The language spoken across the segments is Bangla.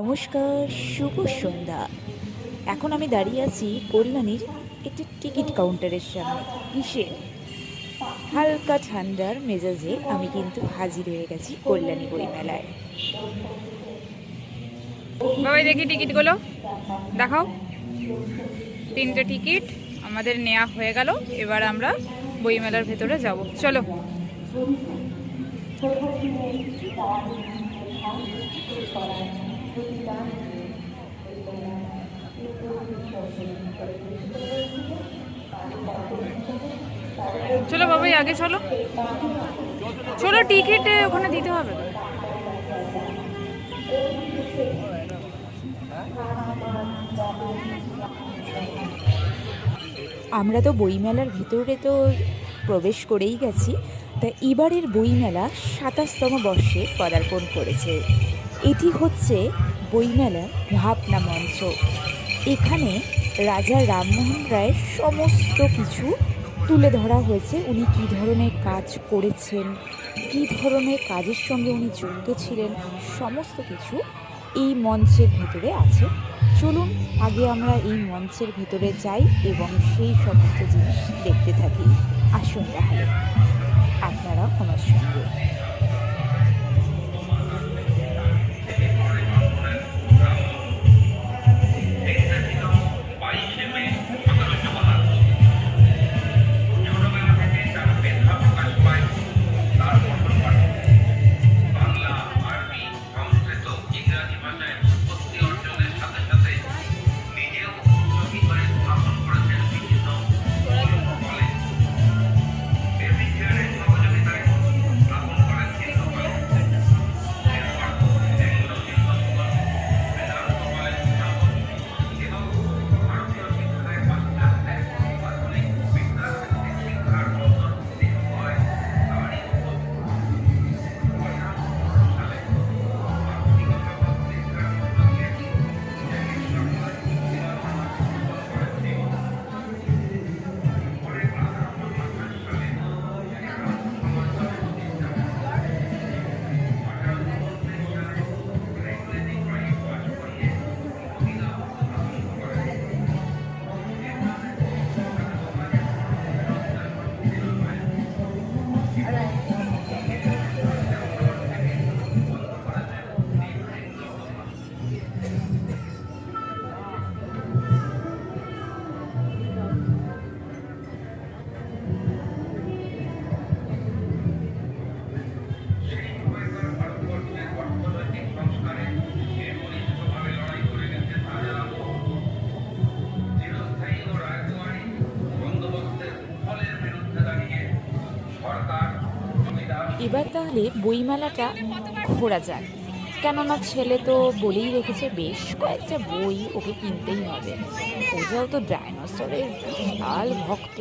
নমস্কার, শুভ সন্ধ্যা। এখন আমি দাঁড়িয়ে আছি কল্যাণীর একটি টিকিট কাউন্টারের সামনে। কিসে হালকা ঠান্ডার মেজাজে আমি কিন্তু হাজির হয়ে গেছি কল্যাণী বইমেলায়। বাবাই, দেখি টিকিটগুলো। দেখাও। তিনটে টিকিট আমাদের নেওয়া হয়ে গেল। এবার আমরা বইমেলার ভেতরে যাব। চলো। চলো বাবাই আগে চলো। চলো টিকিট ওখানে দিতে হবে। আমরা তো বইমেলার ভিতরে তো প্রবেশ করেই গেছি, তা এবারের বইমেলা সাতাশতম বর্ষে পদার্পণ করেছে। এটি হচ্ছে বইমেলা ভাবনা মঞ্চ। এখানে রাজা রামমোহন রায়ের সমস্ত কিছু তুলে ধরা হয়েছে। উনি কী ধরনের কাজ করেছেন, কী ধরনের কাজের সঙ্গে উনি যুক্ত ছিলেন, সমস্ত কিছু এই মঞ্চের ভেতরে আছে। চলুন, আগে আমরা এই মঞ্চের ভেতরে যাই এবং সেই সমস্ত জিনিস দেখতে থাকি। আসুন তাহলে। আপনারা আমার সঙ্গে। এবার তাহলে বইমেলাটা ঘোরা যাক। কেননা ছেলে তো বলেই রেখেছে, বেশ কয়েকটা বই ওকে কিনতেই হবে। ওজাও তো ডাইনোসরের বিশাল ভক্ত।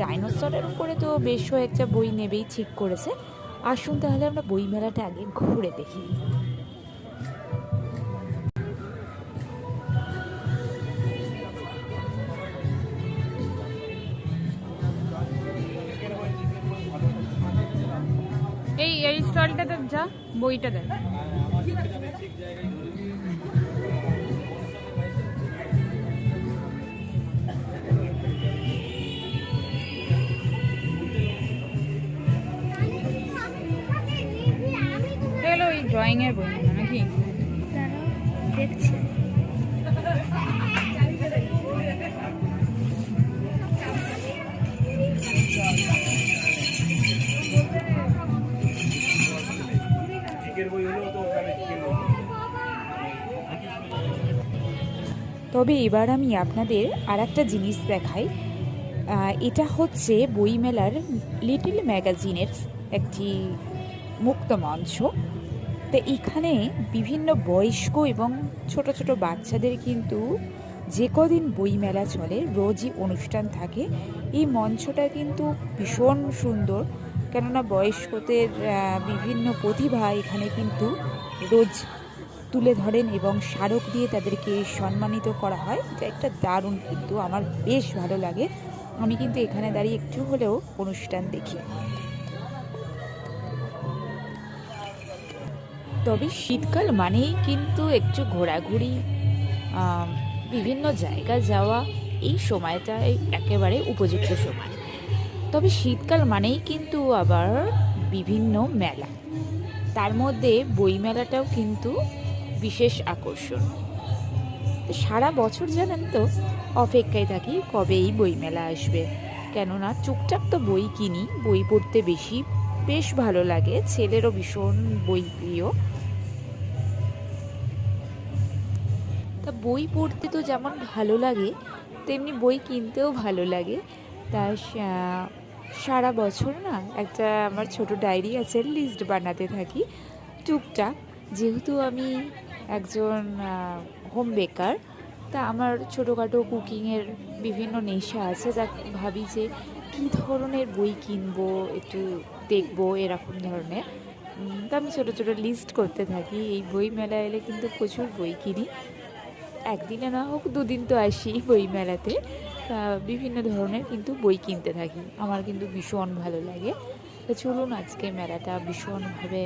ডাইনোসরের উপরে তো বেশ কয়েকটা বই নেবেই ঠিক করেছে। আসুন তাহলে আমরা বইমেলাটা আগে ঘুরে দেখি। যা বইটা দেন। এগুলো ওই ড্রয়িং এর বই নাকি? দেখছি। তবে এবার আমি আপনাদের আর একটা জিনিস দেখাই। এটা হচ্ছে বইমেলার লিটল ম্যাগাজিনের একটি মুক্ত মঞ্চ। তো এখানে বিভিন্ন বয়স্ক এবং ছোট ছোট বাচ্চাদের কিন্তু যে কদিন বইমেলা চলে, রোজই অনুষ্ঠান থাকে। এই মঞ্চটা কিন্তু ভীষণ সুন্দর, কেননা বয়স্কদের বিভিন্ন প্রতিভা এখানে কিন্তু রোজ তুলে ধরেন এবং স্মারক দিয়ে তাদেরকে সম্মানিত করা হয়। এটা একটা দারুণ কিন্তু আমার বেশ ভালো লাগে। আমি কিন্তু এখানে দাঁড়িয়ে একটু হলেও অনুষ্ঠান দেখি। তবে শীতকাল মানেই কিন্তু একটু ঘোরাঘুরি বিভিন্ন জায়গা যাওয়া, এই সময়টাই একেবারে উপযুক্ত সময়। তবে শীতকাল মানেই কিন্তু আবার বিভিন্ন মেলা। তার মধ্যে বই মেলাটাও কিন্তু বিশেষ আকর্ষণ। সারা বছর জানেন তো, অপেক্ষায় থাকি কবে এই বইমেলা আসবে। কেননা টুকটাক তো বই কিনি, বই পড়তে বেশি বেশ ভালো লাগে, ছেলেরও ভীষণ বই প্রিয়। তা বই পড়তে তো যেমন ভালো লাগে, তেমনি বই কিনতেও ভালো লাগে। তা সারা বছর না একটা আমার ছোট ডায়েরি আছে, লিস্ট বানাতে থাকি টুকটাক। যেহেতু আমি একজন হোম বেকার তা আমার ছোটোখাটো কুকিংয়ের বিভিন্ন নেশা আছে, তা ভাবি যে কী ধরনের বই কিনবো, একটু দেখব এরকম ধরনের। তা আমি ছোটো ছোটো লিস্ট করতে থাকি। এই বই মেলা এলে কিন্তু প্রচুর বই কিনি। একদিনে না হোক দুদিন তো আসি বই মেলাতে। বিভিন্ন ধরনের কিন্তু বই কিনতে থাকি। আমার কিন্তু ভীষণ ভালো লাগে। তো চলুন আজকে মেলাটা ভীষণভাবে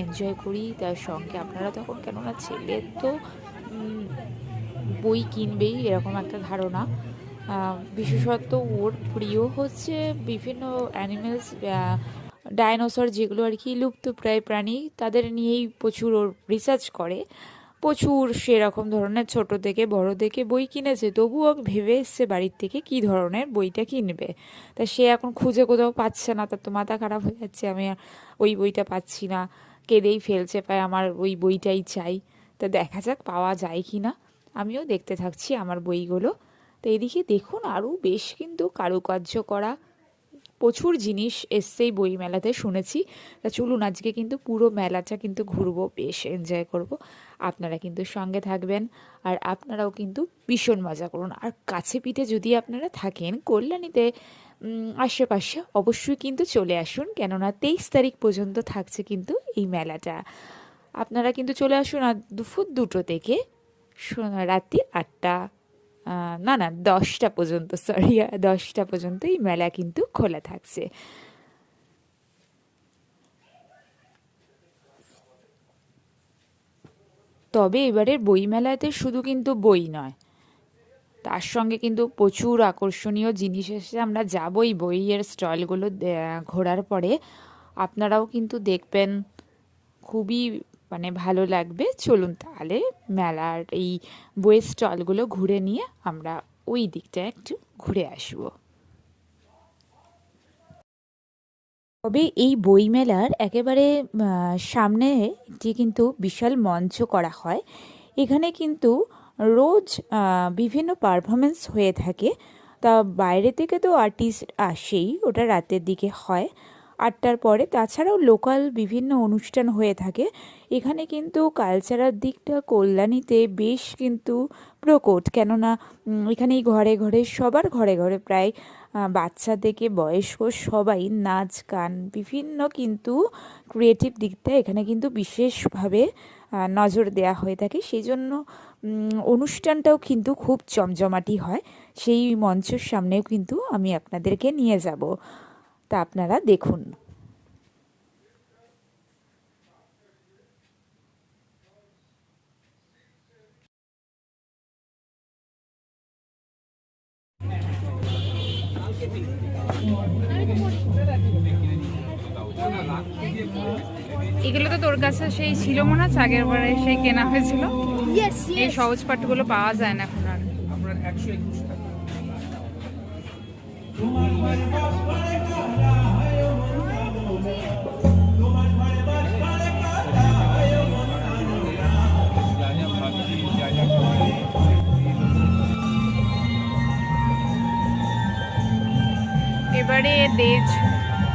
এনজয় করি, তার সঙ্গে আপনারা তখন কেননা ছেলে তো বই কিনবেই এরকম একটা ধারণা। বিশেষত ওর প্রিয় হচ্ছে বিভিন্ন অ্যানিমেলস ডায়নোসর যেগুলো আর কি লুপ্তপ্রায় প্রাণী, তাদের নিয়েই প্রচুর ওর রিসার্চ করে। প্রচুর সেরকম ধরনের ছোট থেকে বড় থেকে বই কিনেছে, তবুও ভেবে এসছে বাড়ির থেকে কি ধরনের বইটা কিনবে। তা সে এখন খুঁজে কোথাও পাচ্ছে না, তার তো মাথা খারাপ হয়ে যাচ্ছে, আমি ওই বইটা পাচ্ছি না। কেঁদেই ফেলছে পায় আমার ওই বইটাই চাই। তো দেখা যাক পাওয়া যায় কি না আমিও দেখতে থাকছি আমার বইগুলো। তো এদিকে দেখুন, আরও বেশ কিন্তু কারুকার্য করা প্রচুর জিনিস এসছেই বই মেলাতে শুনেছি। তা চলুন, আজকে কিন্তু পুরো মেলাটা কিন্তু ঘুরবো, বেশ এনজয় করব। আপনারা কিন্তু সঙ্গে থাকবেন আর আপনারাও কিন্তু ভীষণ মজা করুন। আর কাছে পিঠে যদি আপনারা থাকেন, কল্যাণীতে আশেপাশে অবশ্যই কিন্তু চলে আসুন, কেননা তেইশ তারিখ পর্যন্ত থাকছে কিন্তু এই মেলাটা। আপনারা কিন্তু চলে আসুন আর দুপুর দুটো থেকে রাত্রি আটটা না না, দশটা পর্যন্ত সরি দশটা পর্যন্ত এই মেলা কিন্তু খোলা থাকছে। তবে এবারের বইমেলাতে শুধু কিন্তু বই নয়। তার সঙ্গে কিন্তু প্রচুর আকর্ষণীয় জিনিস এসে আমরা যাবই বইয়ের স্টলগুলো ঘোরার পরে। আপনারাও কিন্তু দেখবেন খুবই মানে ভালো লাগবে। চলুন তাহলে মেলার এই বইয়ের স্টলগুলো ঘুরে নিয়ে আমরা ওই দিকটা একটু ঘুরে আসব। তবে এই বইমেলার একেবারে সামনে যে কিন্তু বিশাল মঞ্চ করা হয়, এখানে কিন্তু রোজ বিভিন্ন পারফরমেন্স হয়ে থাকে। তা বাইরে থেকে তো আর্টিস্ট আসেই, ওটা রাতের দিকে হয়। আটটার পরে তাছাড়াও লোকাল বিভিন্ন অনুষ্ঠান হয়ে থাকে। এখানে কিন্তু কালচারাল দিকটা কল্যাণীতে বেশ কিন্তু প্রকট। কেননা এখানে ঘরে ঘরে, সবার ঘরে ঘরে প্রায় বাচ্চা থেকে বয়স্ক সবাই নাচ, গান বিভিন্ন কিন্তু ক্রিয়েটিভ দিকটা এখানে কিন্তু বিশেষভাবে নজর দেয়া হয়ে থাকে। সেই জন্য অনুষ্ঠানটাও কিন্তু খুব জমজমাটি হয়। সেই মঞ্চের সামনেও কিন্তু আমি আপনাদেরকে নিয়ে যাব। তা আপনারা দেখুন। এগুলো তো তোর কাছে সেই ছিল মনে আছে আগের বারে সেই কেনা হয়েছিল। এই. সহজ পাঠগুলো পাওয়া যায় না এখন আর। এবারে দেজ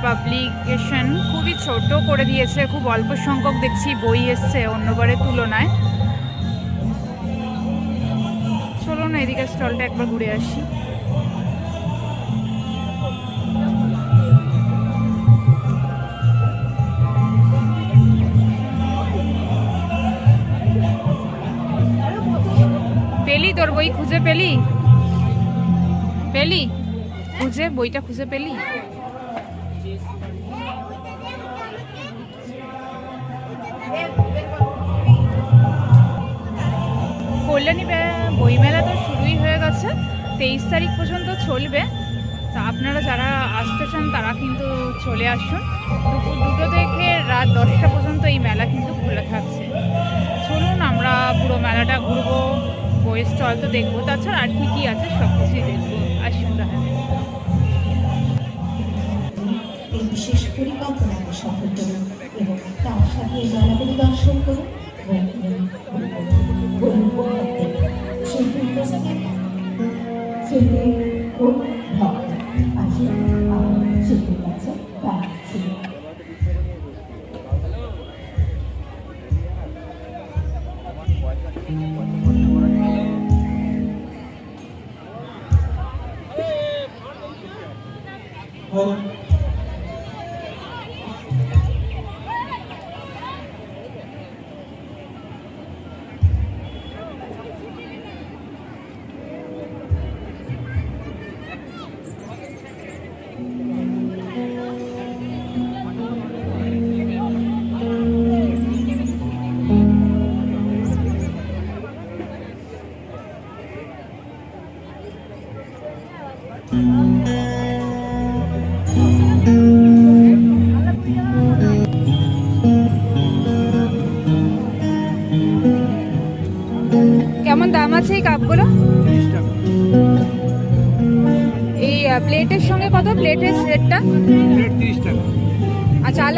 পাবলিকেশন খুবই ছোট করে দিয়েছে, খুব অল্প সংখ্যক দেখছি বই এসছে অন্যবারের তুলনায়। চলুন এদিকে স্টলটা একবার ঘুরে আসি। পেলি তোর বই খুঁজে পেলি? পেলি? খুঁজে বইটা খুঁজে পেলি? কল্যাণী বইমেলা তো শুরুই হয়ে গেছে, তেইশ তারিখ পর্যন্ত চলবে। তা আপনারা যারা আসতে চান, তারা কিন্তু চলে আসুন। দুপুর দুটো থেকে রাত দশটা পর্যন্ত এই মেলা কিন্তু খোলা থাকছে। চলুন, আমরা পুরো মেলাটা ঘুরবো বইয়ের স্টল তো দেখব, তাছাড়া আর কী কী আছে সব কিছুই দেখব। আসুন তাহলে। সফল করুন এবং তার সাথে করুন। এবং বলুন উপহার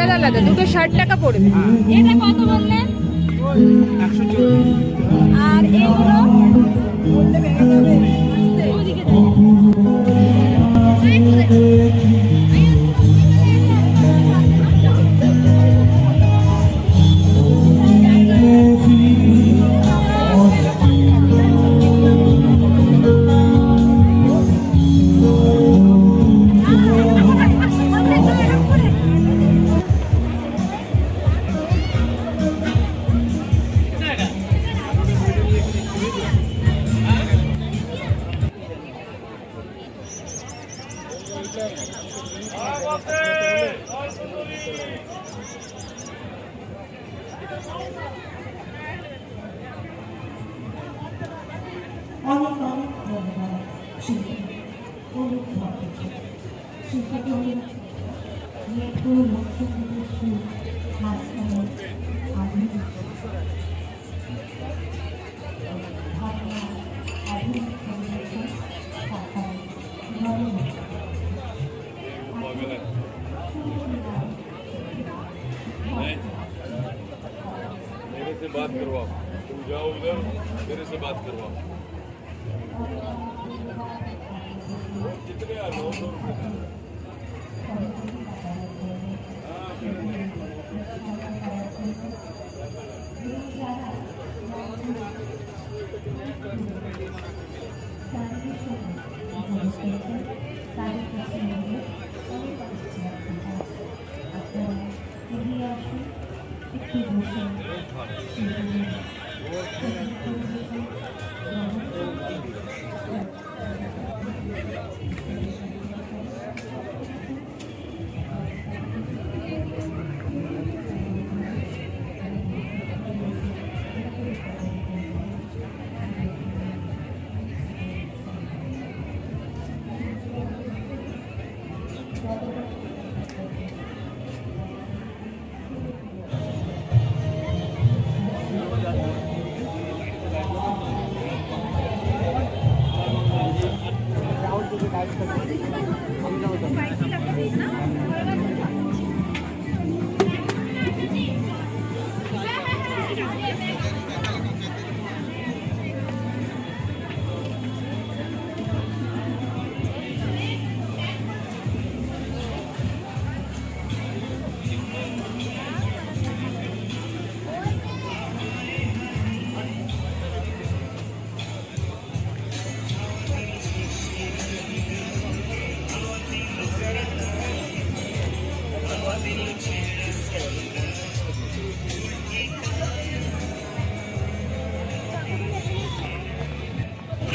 আলাদা আলাদা দুটো ষাট টাকা পড়বে। এটা কত বললেন? আর অনেক बात करवाओ कितने आ नौ सौ रुपये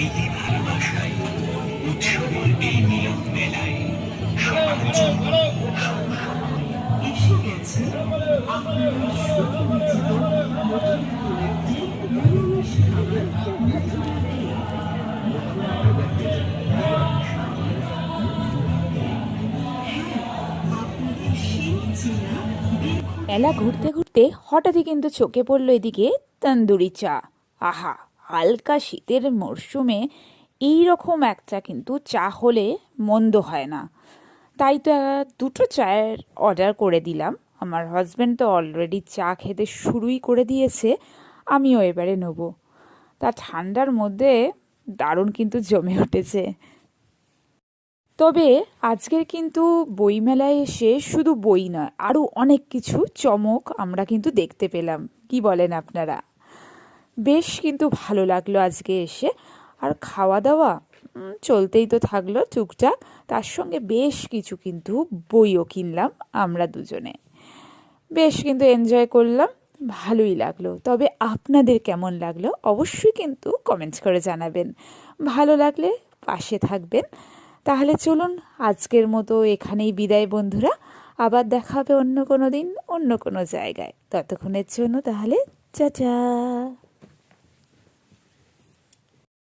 প্রীতি ভালোবাসায়, উৎসবের এই মেলায় মেলা ঘুরতে ঘুরতে হঠাৎই কিন্তু চোখে পড়ল এদিকে তন্দুরি চা। আহা! হালকা শীতের মরশুমে এই রকম একটা কিন্তু চা হলে মন্দ হয় না। তাই তো দুটো চায়ের অর্ডার করে দিলাম। আমার হাজব্যান্ড তো অলরেডি চা খেতে শুরুই করে দিয়েছে, আমিও এবারে নেব। তা ঠান্ডার মধ্যে দারুণ কিন্তু জমে উঠেছে। তবে আজকের কিন্তু বইমেলায় এসে শুধু বই নয় আরও অনেক কিছু চমক আমরা কিন্তু দেখতে পেলাম। কি বলেন আপনারা? বেশ কিন্তু ভালো লাগল আজকে এসে। আর খাওয়া দাওয়া চলতেই তো থাকল টুকটাক। তার সঙ্গে বেশ কিছু কিন্তু বইও কিনলাম আমরা দুজনে। বেশ কিন্তু এনজয় করলাম, ভালোই লাগল। তবে আপনাদের কেমন লাগল অবশ্যই কিন্তু কমেন্টস করে জানাবেন। ভালো লাগলে পাশে থাকবেন। তাহলে চলুন আজকের মতো এখানেই বিদায় বন্ধুরা। আবার দেখা হবে অন্য কোনো দিন, অন্য কোনো জায়গায়। ততক্ষণের জন্য তাহলে চা চা